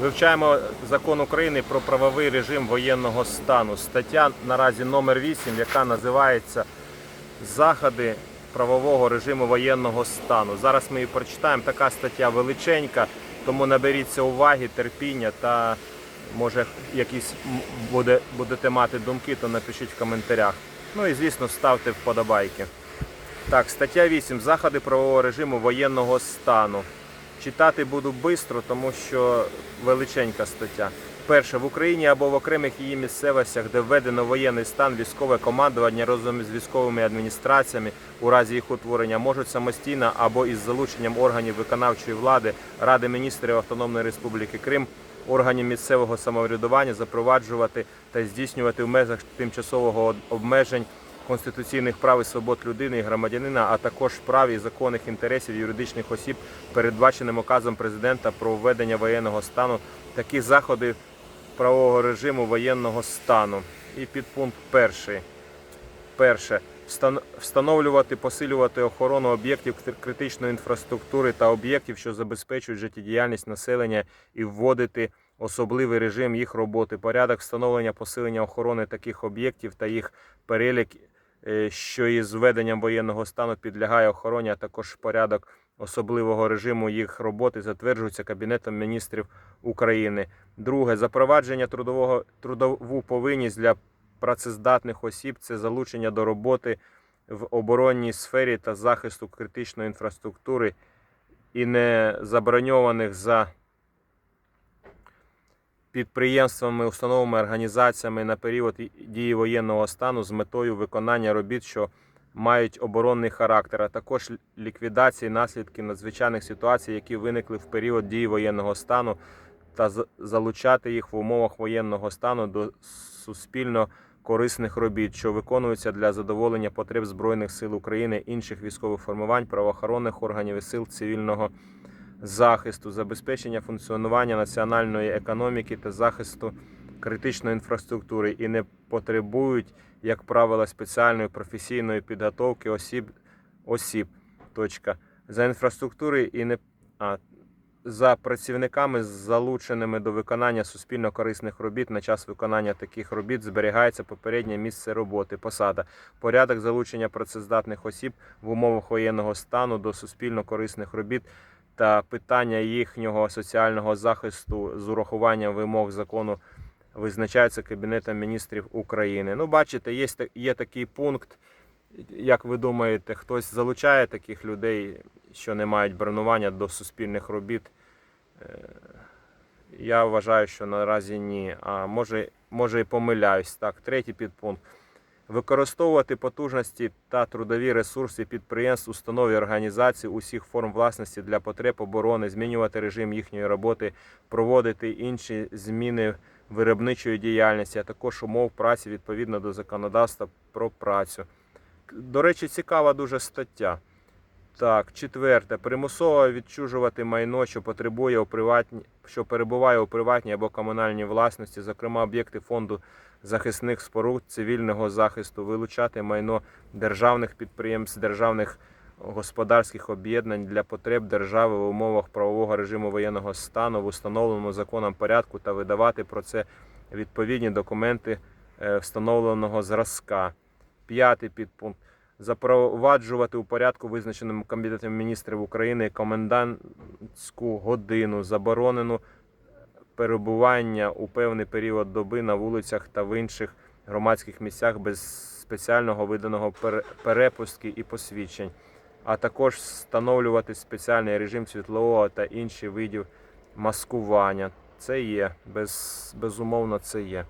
Вивчаємо закон України про правовий режим воєнного стану. Стаття наразі номер 8, яка називається Заходи правового режиму воєнного стану. Зараз ми її прочитаємо. Така стаття величенька, тому наберіться уваги, терпіння та може якісь буде, будете мати думки, то напишіть в коментарях. Ну і звісно, ставте вподобайки. Так, стаття 8. Заходи правового режиму воєнного стану. Читати буду швидко, тому що величенька стаття. Перше, в Україні або в окремих її місцевостях, де введено воєнний стан, військове командування разом з військовими адміністраціями у разі їх утворення можуть самостійно або із залученням органів виконавчої влади, Ради міністрів Автономної Республіки Крим, органів місцевого самоврядування запроваджувати та здійснювати в межах тимчасового обмежень конституційних прав і свобод людини і громадянина, а також прав і законних інтересів юридичних осіб, передбаченим указом президента про введення воєнного стану, такі заходи правового режиму воєнного стану. І підпункт перший. Перше. Встан- Встановлювати, посилювати охорону об'єктів критичної інфраструктури та об'єктів, що забезпечують життєдіяльність населення, і вводити особливий режим їх роботи, порядок встановлення посилення охорони таких об'єктів та їх перелік, що із введенням воєнного стану підлягає охороні, а також порядок особливого режиму їх роботи затверджується Кабінетом міністрів України. Друге запровадження трудового трудову повинність для працездатних осіб це залучення до роботи в оборонній сфері та захисту критичної інфраструктури і не заброньованих за підприємствами, установами, організаціями на період дії воєнного стану з метою виконання робіт, що мають оборонний характер, а також ліквідації наслідків надзвичайних ситуацій, які виникли в період дії воєнного стану, та залучати їх в умовах воєнного стану до суспільно корисних робіт, що виконуються для задоволення потреб Збройних сил України, інших військових формувань, правоохоронних органів і сил цивільного захисту, забезпечення функціонування національної економіки та захисту критичної інфраструктури і не потребують, як правило, спеціальної професійної підготовки осіб осіб. Точка. За інфраструктури і не а, за працівниками, залученими до виконання суспільно корисних робіт на час виконання таких робіт зберігається попереднє місце роботи, посада, порядок залучення працездатних осіб в умовах воєнного стану до суспільно корисних робіт та питання їхнього соціального захисту з урахуванням вимог закону визначаються Кабінетом міністрів України. Ну, бачите, є, є такий пункт. Як ви думаєте, хтось залучає таких людей, що не мають бронювання до суспільних робіт? Е, Я вважаю, що наразі ні. А може, може і помиляюсь. Так, третій підпункт. Використовувати потужності та трудові ресурси підприємств, установ і організацій усіх форм власності для потреб оборони, змінювати режим їхньої роботи, проводити інші зміни виробничої діяльності, а також умов праці відповідно до законодавства про працю. До речі, цікава дуже стаття. Так, четверте. Примусово відчужувати майно, що потребує у приватні, що перебуває у приватній або комунальній власності, зокрема об'єкти фонду захисних споруд цивільного захисту, вилучати майно державних підприємств, державних господарських об'єднань для потреб держави в умовах правового режиму воєнного стану в установленому законом порядку та видавати про це відповідні документи е, встановленого зразка. П'ятий підпункт. Запроваджувати у порядку, визначеному Кабінетом міністрів України, комендантську годину, заборонену перебування у певний період доби на вулицях та в інших громадських місцях без спеціального виданого пере- перепустки і посвідчень, а також встановлювати спеціальний режим світлового та інших видів маскування. Це є, без, безумовно, це є.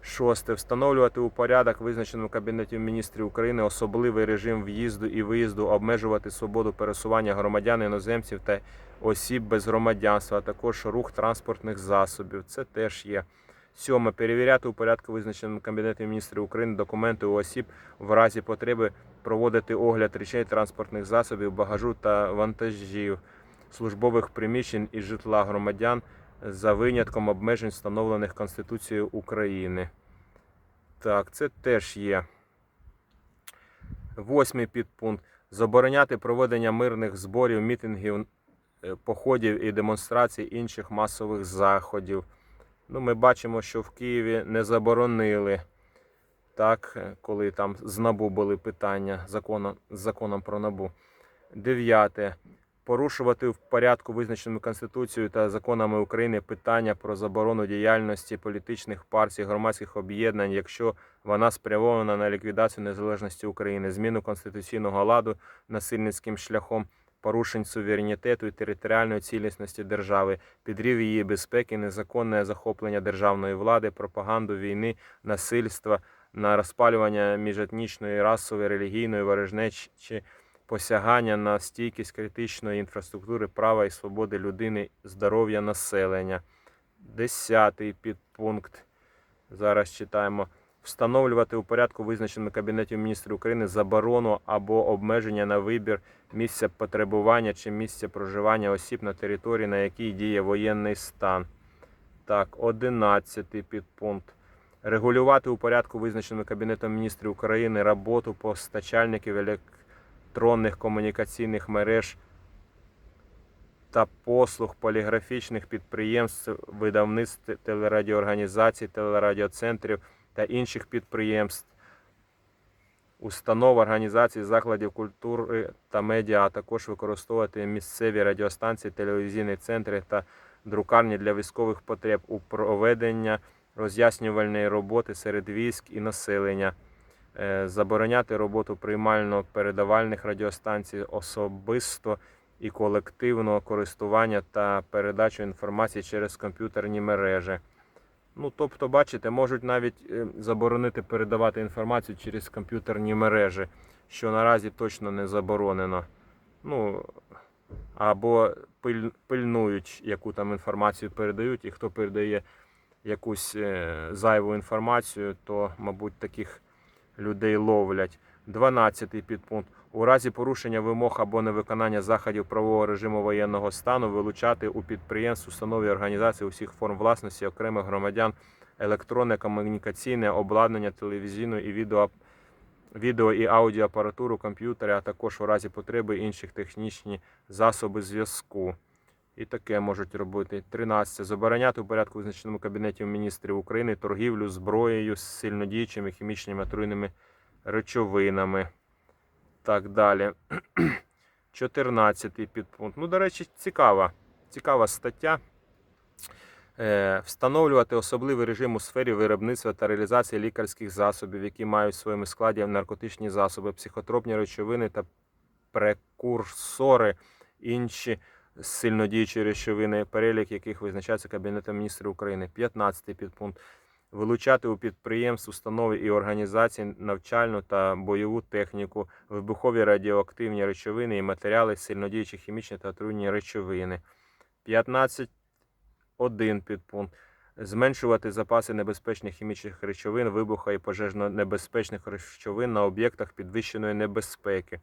Шосте. Встановлювати у порядок, визначеному Кабінетом міністрів України, особливий режим в'їзду і виїзду, обмежувати свободу пересування громадян, іноземців та осіб без громадянства, а також рух транспортних засобів. Це теж є. Сьоме. Перевіряти у порядку, визначеному Кабінетом міністрів України, документи у осіб в разі потреби проводити огляд речей транспортних засобів, багажу та вантажів, службових приміщень і житла громадян за винятком обмежень, встановлених Конституцією України. Так, це теж є. Восьмий підпункт. Забороняти проведення мирних зборів, мітингів походів і демонстрацій інших масових заходів. Ну, ми бачимо, що в Києві не заборонили, так, е, коли там з НАБУ були питання законом, з законом про НАБУ. Дев'яте. Порушувати в порядку, визначеному Конституцією та законами України, питання про заборону діяльності політичних партій, громадських об'єднань, якщо вона спрямована на ліквідацію незалежності України, зміну конституційного ладу насильницьким шляхом, порушень суверенітету і територіальної цілісності держави, підрив її безпеки, незаконне захоплення державної влади, пропаганду війни, насильства, на розпалювання міжетнічної, расової, релігійної ворожнечі, посягання на стійкість критичної інфраструктури права і свободи людини, здоров'я населення. Десятий підпункт. Зараз читаємо. Встановлювати у порядку, визначеному Кабінетом міністрів України, заборону або обмеження на вибір місця потребування чи місця проживання осіб на території, на якій діє воєнний стан. Так, одинадцятий підпункт. Регулювати у порядку, визначеному Кабінетом міністрів України, роботу постачальників електронних комунікаційних мереж та послуг поліграфічних підприємств, видавництв, телерадіоорганізацій, телерадіоцентрів та інших підприємств, установ, організацій, закладів культури та медіа, а також використовувати місцеві радіостанції, телевізійні центри та друкарні для військових потреб у проведення роз'яснювальної роботи серед військ і населення. Е, Забороняти роботу приймально-передавальних радіостанцій особисто і колективного користування та передачу інформації через комп'ютерні мережі. Ну, тобто, бачите, можуть навіть е, заборонити передавати інформацію через комп'ютерні мережі, що наразі точно не заборонено. Ну, або пильнують, яку там інформацію передають, і хто передає якусь е, зайву інформацію, то, мабуть, таких людей ловлять. 12 підпункт. У разі порушення вимог або невиконання заходів правового режиму воєнного стану вилучати у підприємств, установі організації усіх форм власності окремих громадян електронне комунікаційне обладнання, телевізійну і відео, відео і аудіоапаратуру, комп'ютери, а також у разі потреби інших технічні засоби зв'язку. І таке можуть робити. 13. Забороняти у порядку визначеному Кабінеті міністрів України торгівлю зброєю з сильнодіючими хімічними отруйними речовинами. Так далі. 14 підпункт. Ну, до речі, цікава. Цікава стаття. Е, Встановлювати особливий режим у сфері виробництва та реалізації лікарських засобів, які мають в своєму складі наркотичні засоби, психотропні речовини та прекурсори, інші сильнодіючі речовини, перелік яких визначається Кабінетом міністрів України. 15 підпункт. Вилучати у підприємств, установи і організації навчальну та бойову техніку, вибухові радіоактивні речовини і матеріали, сильнодіючі хімічні та отруйні речовини. 15.1 підпункт. Зменшувати запаси небезпечних хімічних речовин, вибуха і пожежно-небезпечних речовин на об'єктах підвищеної небезпеки.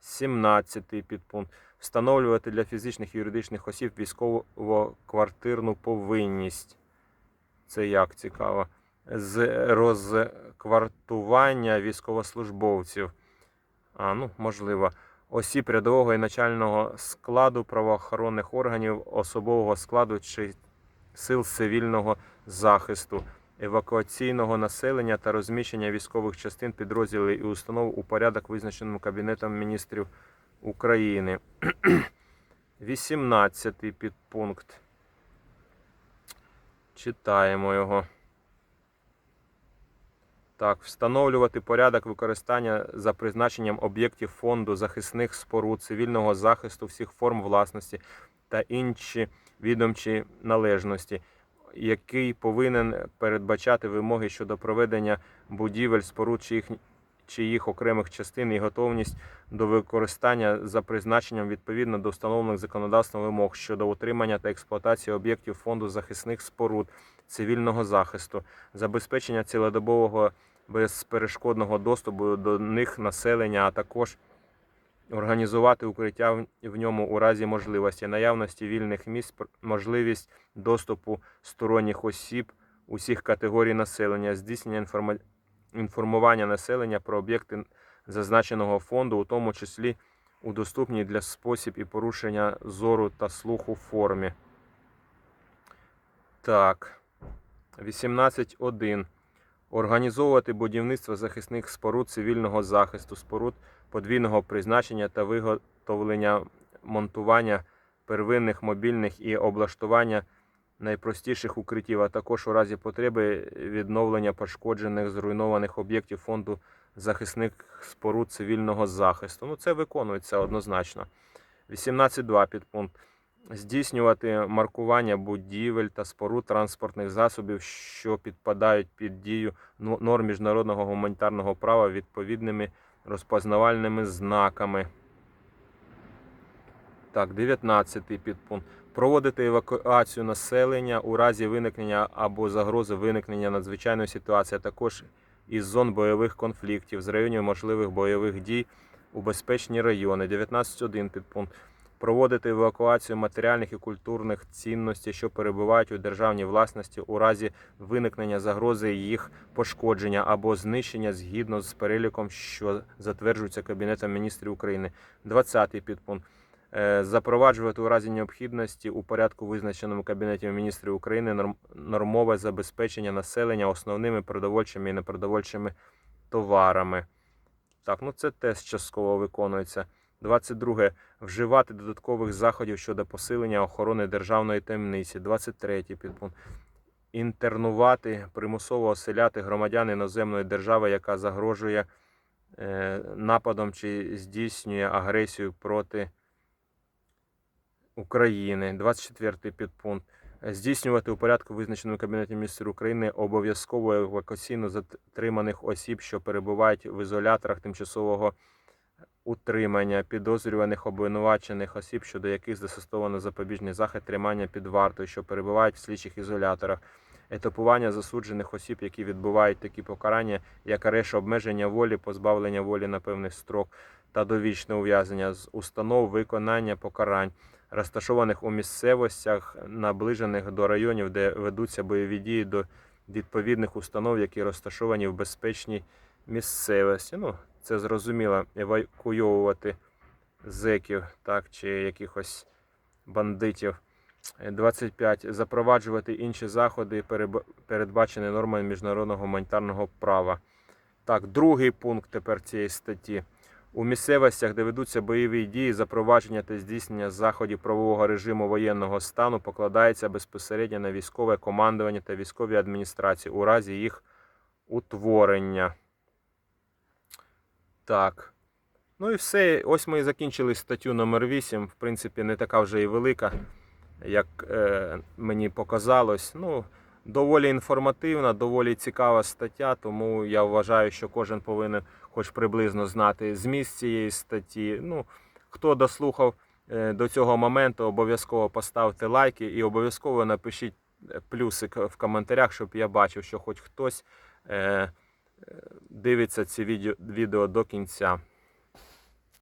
17 підпункт. Встановлювати для фізичних і юридичних осіб військово-квартирну повинність. Це як цікаво. З розквартування військовослужбовців. А, ну, можливо. Осіб рядового і начального складу правоохоронних органів, особового складу чи сил цивільного захисту, евакуаційного населення та розміщення військових частин, підрозділів і установ у порядок, визначеному Кабінетом міністрів України. 18 підпункт. Читаємо його. Так, встановлювати порядок використання за призначенням об'єктів фонду захисних споруд, цивільного захисту всіх форм власності та інші відомчі належності, який повинен передбачати вимоги щодо проведення будівель, споруд чи їх, чи їх окремих частин і готовність до використання за призначенням відповідно до встановлених законодавством вимог щодо утримання та експлуатації об'єктів фонду захисних споруд цивільного захисту, забезпечення цілодобового безперешкодного доступу до них населення, а також організувати укриття в- ньому у разі можливості, наявності вільних місць, можливість доступу сторонніх осіб усіх категорій населення, здійснення інформа- інформування населення про об'єкти зазначеного фонду, у тому числі у доступній для спосіб і порушення зору та слуху формі. Так. 18.1. Організовувати будівництво захисних споруд цивільного захисту, споруд подвійного призначення та виготовлення монтування первинних мобільних і облаштування найпростіших укриттів, а також у разі потреби відновлення пошкоджених зруйнованих об'єктів фонду захисних споруд цивільного захисту. Ну, це виконується однозначно. 18.2 підпункт. Здійснювати маркування будівель та споруд транспортних засобів, що підпадають під дію норм міжнародного гуманітарного права відповідними розпознавальними знаками. Так, 19 підпункт. Проводити евакуацію населення у разі виникнення або загрози виникнення надзвичайної ситуації, а також із зон бойових конфліктів, з районів можливих бойових дій у безпечні райони. 19.1 підпункт. Проводити евакуацію матеріальних і культурних цінностей, що перебувають у державній власності у разі виникнення загрози їх пошкодження або знищення згідно з переліком, що затверджується Кабінетом міністрів України. 20 підпункт. Е, Запроваджувати у разі необхідності у порядку, визначеному Кабінетом міністрів України, нормове забезпечення населення основними продовольчими і непродовольчими товарами. Так, ну це теж частково виконується. 22. Вживати додаткових заходів щодо посилення охорони державної таємниці. 23 підпункт. Інтернувати, примусово оселяти громадян іноземної держави, яка загрожує е, нападом чи здійснює агресію проти України. 24 підпункт. Здійснювати у порядку, визначеному Кабінетом міністрів України, обов'язково евакуаційно затриманих осіб, що перебувають в ізоляторах тимчасового утримання, підозрюваних обвинувачених осіб, щодо яких застосовано запобіжний захід тримання під вартою, що перебувають в слідчих ізоляторах, етапування засуджених осіб, які відбувають такі покарання, як арешт обмеження волі, позбавлення волі на певний строк та довічне ув'язнення з установ виконання покарань, розташованих у місцевостях, наближених до районів, де ведуться бойові дії до відповідних установ, які розташовані в безпечній місцевості. Ну, це зрозуміло, евакуйовувати зеків, так, чи якихось бандитів. Е, 25. Запроваджувати інші заходи, передбачені нормами міжнародного гуманітарного права. Так, другий пункт тепер цієї статті. У місцевостях, де ведуться бойові дії, запровадження та здійснення заходів правового режиму воєнного стану покладається безпосередньо на військове командування та військові адміністрації у разі їх утворення. Так. Ну і все. Ось ми і закінчили статтю номер 8. В принципі, не така вже і велика, як е, мені показалось. Ну, доволі інформативна, доволі цікава стаття, тому я вважаю, що кожен повинен хоч приблизно знати зміст цієї статті. Ну, хто дослухав е, до цього моменту, обов'язково поставте лайки і обов'язково напишіть е, плюсик в коментарях, щоб я бачив, що хоч хтось е, дивиться ці відео до кінця.